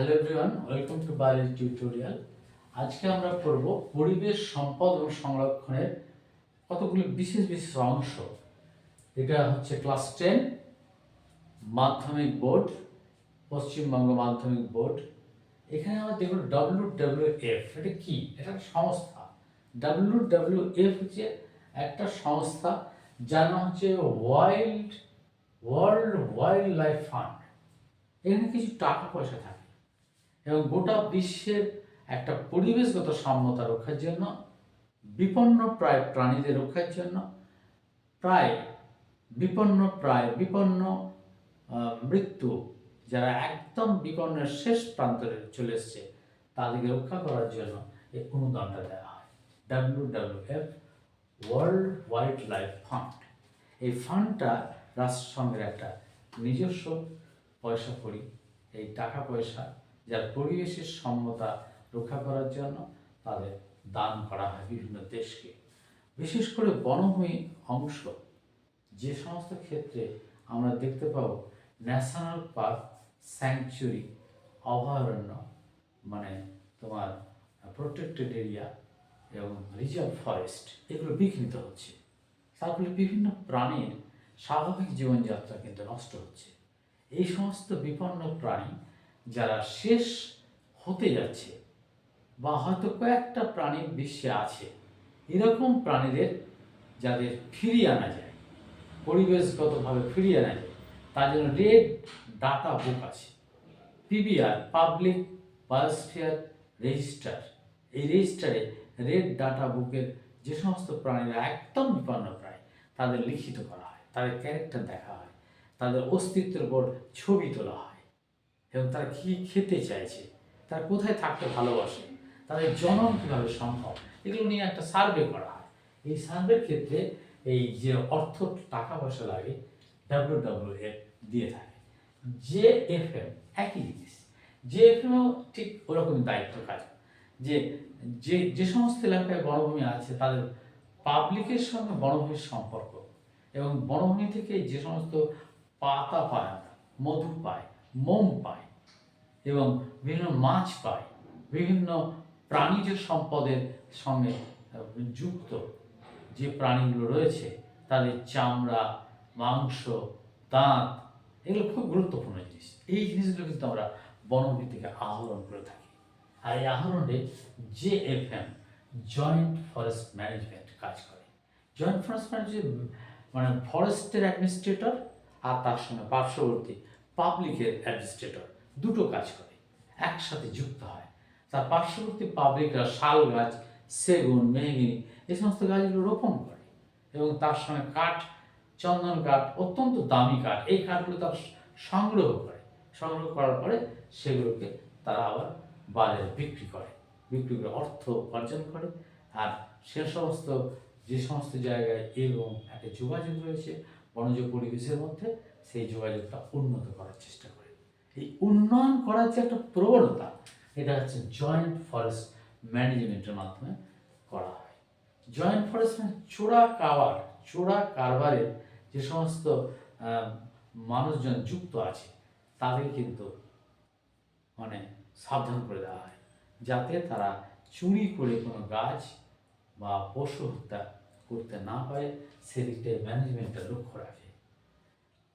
Hello everyone welcome to biology tutorial আজকে আমরা পড়ব পরিবেশ সম্পদ ও সংরক্ষণের কতগুলি বিশেষ বিশেষ অংশ। এটা হচ্ছে ক্লাস টেন মাধ্যমিক বোর্ড, পশ্চিমবঙ্গ মাধ্যমিক বোর্ড। এখানে আমরা দেখব ডাব্লিউ ডাব্লিউ এফ এটা কি? এটা সংস্থা। ডাব্লিউ ডাব্লিউ এফ হচ্ছে একটা সংস্থা, যার নাম হচ্ছে wild world wild life fund এখানে কিছু টাকা পয়সা থাকে। এবং গোটা বিশ্বের একটা পরিবেশগত সাম্যতা রক্ষার জন্য, বিপন্ন প্রায় প্রাণীদের রক্ষার জন্য, প্রায় বিপন্ন প্রায় বিপন্ন মৃত্যু যারা একদম বিপন্নের শেষ প্রান্তরে চলে এসছে, তাদেরকে রক্ষা করার জন্য এই অনুদানটা দেওয়া হয়। W W F world wild life fund. এই ফান্ডটা রাষ্ট্রসংঘের একটা নিজস্ব পয়সা করি এই টাকা পয়সা যার পরিবেশের সম্মতা রক্ষা করার জন্য তাদের দান করা হয় বিভিন্ন দেশকে। বিশেষ করে বনভূমি অংশ, যে সমস্ত ক্ষেত্রে আমরা দেখতে পাবো ন্যাশনাল পার্ক স্যাংচুরি, অভয়ারণ্য মানে তোমার প্রোটেক্টেড এরিয়া এবং রিজার্ভ ফরেস্ট, এগুলো বিঘ্নিত হচ্ছে। তার ফলে বিভিন্ন প্রাণীর স্বাভাবিক জীবনযাত্রা কিন্তু নষ্ট হচ্ছে। এই সমস্ত বিপন্ন প্রাণী যারা শেষ হতে যাচ্ছে বা হয়তো কয়েকটা প্রাণী বিশ্বে আছে, এরকম প্রাণীদের যাদের ফিরিয়ে আনা যায়, পরিবেশগতভাবে ফিরিয়ে আনা যায়, তার জন্য রেড ডাটা বুক আছে। পিবিআর পাবলিক বায়োস্ফিয়ার রেজিস্টার এই রেজিস্টারে রেড ডাটা বুকের যে সমস্ত প্রাণীরা একদম বিপন্ন প্রায়, তাদের লিখিত করা হয়, তাদের ক্যারেক্টার দেখা হয়, তাদের অস্তিত্বের উপর ছবি তোলা হয়। এবং তারা কী খেতে চাইছে, তারা কোথায় থাকতে ভালোবাসে, তাদের জনম কীভাবে সম্ভব, এগুলো নিয়ে একটা সার্ভে করা হয়। এই সার্ভের ক্ষেত্রে এই যে অর্থ টাকা পয়সা লাগে ডাব্লিউ ডাব্লিউ এফ দিয়ে থাকে। জে এফ এম একই জিনিস। জে এফ এমও ঠিক ওরকমই দায়িত্ব কাজ। যে যে যে সমস্ত এলাকায় বনভূমি আছে, তাদের পাবলিকের সঙ্গে বনভূমির সম্পর্ক এবং বনভূমি থেকে যে সমস্ত পাতা পায় মধু পায়, মোম পাই এবং বিভিন্ন মাছ পাই বিভিন্ন প্রাণীজ সম্পদের সঙ্গে যুক্ত যে প্রাণীগুলো রয়েছে, তাদের চামড়া, মাংস, দাঁত, এগুলো খুব গুরুত্বপূর্ণ জিনিস। এই জিনিসগুলো কিন্তু আমরা বনভূমি থেকে আহরণ করে থাকি। আর এই আহরণে J F M joint forest management কাজ করে। জয়েন্ট ফরেস্ট ম্যানেজমেন্ট মানে ফরেস্টের অ্যাডমিনিস্ট্রেটর আর তার সঙ্গে পার্শ্ববর্তী পাবলিকের অ্যাডমিনিস্ট্রেটর দুটো কাজ করে, একসাথে যুক্ত হয়। তার পার্শ্ববর্তী পাবলিকরা শাল গাছ, সেগুন, মেহগিনি, এই সমস্ত গাছগুলো রোপণ করে। এবং তার সঙ্গে কাঠ, চন্দন কাঠ, অত্যন্ত দামি কাঠ, এই কাঠগুলো তার সংগ্রহ করে। সংগ্রহ করার পরে সেগুলোকে তারা আবার বাজারে বিক্রি করে। বিক্রি করে অর্থ উপার্জন করে। আর সে সমস্ত, যে সমস্ত জায়গায় এরকম একটা যোগাযোগ রয়েছে, বনজ পরিবেশের মধ্যে, সেই যোগাযোগটা উন্নত করার চেষ্টা করে। এই উন্নয়ন করার যে একটা প্রবণতা, এটা হচ্ছে জয়েন্ট ফরেস্ট ম্যানেজমেন্টের মাধ্যমে করা হয়। জয়েন্ট ফরেস্ট মানে চোরা কাবার চোরা কারবারের যে সমস্ত মানুষজন যুক্ত আছে, তাদের কিন্তু মানে সাবধান করে দেওয়া হয়, যাতে তারা চুরি করে কোনো গাছ বা পশু হত্যা করতে না পারে সেদিকটায় ম্যানেজমেন্টটা লক্ষ্য রাখে।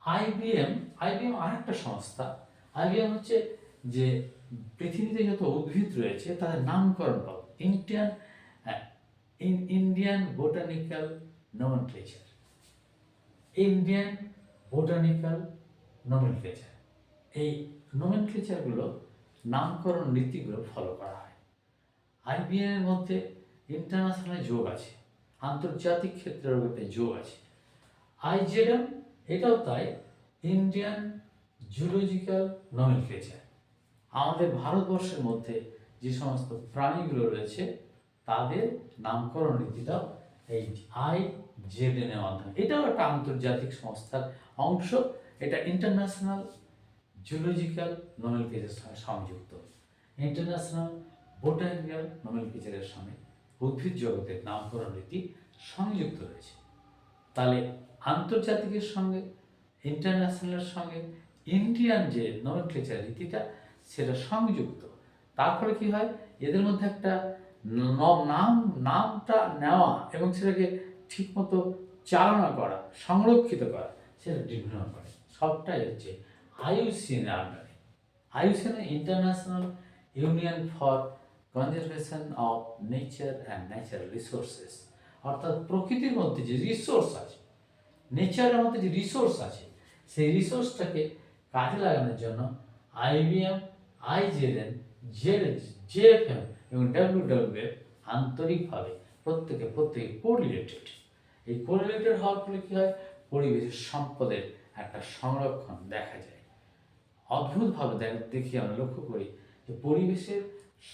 আইবিএম আইবিএম আরেকটা সংস্থা আইবিএম হচ্ছে যে পৃথিবীতে যত উদ্ভিদ রয়েছে, তাদের নামকরণ পাবো Indian in Indian botanical nomenclature Indian botanical nomenclature এই নোমেনক্লেচারগুলো নামকরণ নীতিগুলো ফলো করা হয়। আইবিএম এর মধ্যে ইন্টারন্যাশনাল যোগ আছে। আন্তর্জাতিক ক্ষেত্রেও একটা যোগ আছে। আইজেডএম এটাও তাই। ইন্ডিয়ান জুলজিক্যাল নোমেনক্লেচার আমাদের ভারতবর্ষের মধ্যে যে সমস্ত প্রাণীগুলো রয়েছে, তাদের নামকরণ নীতিটাও এই আই জেড এর মাধ্যমে। এটাও একটা আন্তর্জাতিক সংস্থার অংশ। এটা ইন্টারন্যাশনাল জুলজিক্যাল নোমেনক্লেচারের সঙ্গে সংযুক্ত। ইন্টারন্যাশনাল বোটানিক্যাল নোমেনক্লেচারের সঙ্গে উদ্ভিদ জগতের নামকরণ রীতি সংযুক্ত রয়েছে। তাহলে আন্তর্জাতিকের সঙ্গে ইন্টারন্যাশনালের সঙ্গে ইন্ডিয়ান যে নোমেনক্লেচার রীতিটা, সেটা সংযুক্ত। তারপরে কি হয়? এদের মধ্যে একটা নাম, নামটা নেওয়া এবং সেটাকে ঠিকমতো চালনা করা, সংরক্ষিত করা, সেটা ডিভিশন করে। সবটাই হচ্ছে আইউসিএন আন্ডারে। IUCN international union for conservation of nature and natural resources অর্থাৎ প্রকৃতির মধ্যে যে রিসোর্স আছে নেচারের মধ্যে যে রিসোর্স আছে, সেই রিসোর্সটাকে কাজে লাগানোর জন্য আইবিএম আইজেডএন জেড জেএফএম এবং ডাব্লিউডাব্লিউএফ আন্তরিকভাবে প্রত্যেকে প্রত্যেকে কোরিলেটেড এই কোরিলেটেড হওয়ার ফলে কী হয়? পরিবেশের সম্পদের একটা সংরক্ষণ দেখা যায়। অদ্ভুতভাবে দেখ- দেখি আমরা লক্ষ্য করি যে পরিবেশের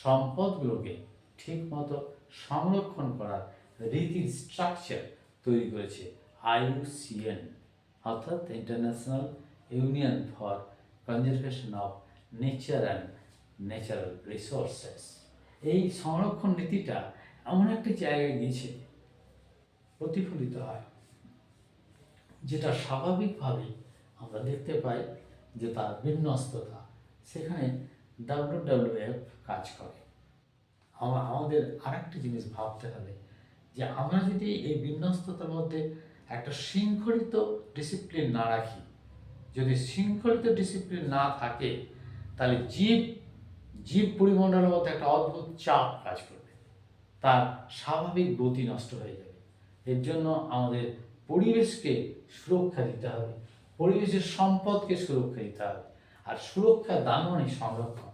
সম্পদগুলোকে ঠিকমতো সংরক্ষণ করার রীতির স্ট্রাকচার তৈরি করেছে আইইউসিএন অর্থাৎ international union for conservation of nature and natural resources এই সংরক্ষণ নীতিটা এমন একটা জায়গায় গিয়েছে, প্রতিফলিত হয়, যেটা স্বাভাবিকভাবেই আমরা দেখতে পাই যে তার বিন্যস্ততা, সেখানে ডাব্লিউডাব্লিউএফ কাজ করে। আমা- আমাদের আরেকটি জিনিস ভাবতে হবে, যে আমরা যদি এই বিন্যস্ততার মধ্যে একটা শৃঙ্খলিত ডিসিপ্লিন না রাখি যদি শৃঙ্খলিত ডিসিপ্লিন না থাকে, তাহলে জীব জীব পরিমণ্ডলের মধ্যে একটা অদ্ভুত চাপ কাজ করবে। তার স্বাভাবিক গতি নষ্ট হয়ে যাবে। এর জন্য আমাদের পরিবেশকে সুরক্ষা দিতে হবে। পরিবেশের সম্পদকে সুরক্ষা দিতে হবে। আর সুরক্ষা দানমানি সংরক্ষণ।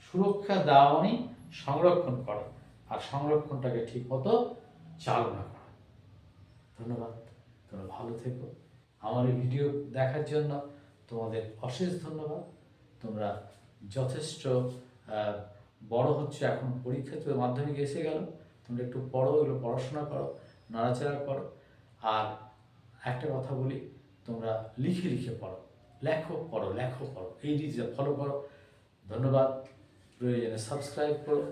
সুরক্ষা দাওয়ানি সংরক্ষণ করা আর সংরক্ষণটাকে ঠিকমতো চালনা করা। ধন্যবাদ। তোমরা ভালো থেকো। আমার এই ভিডিও দেখার জন্য তোমাদের অশেষ ধন্যবাদ। তোমরা যথেষ্ট বড় হচ্ছে। এখন পরীক্ষা তো মাধ্যমিক এসে গেল। তোমরা একটু পড়ো, এগুলো পড়াশোনা করো, নাড়াচাড়া করো। আর একটা কথা বলি, তোমরা লিখে লিখে পড়ো। লেখো পড়ো লেখো, পড়ো। এই জিনিসটা ফলো করো। ধন্যবাদ। প্রয়োজনে সাবস্ক্রাইব করো।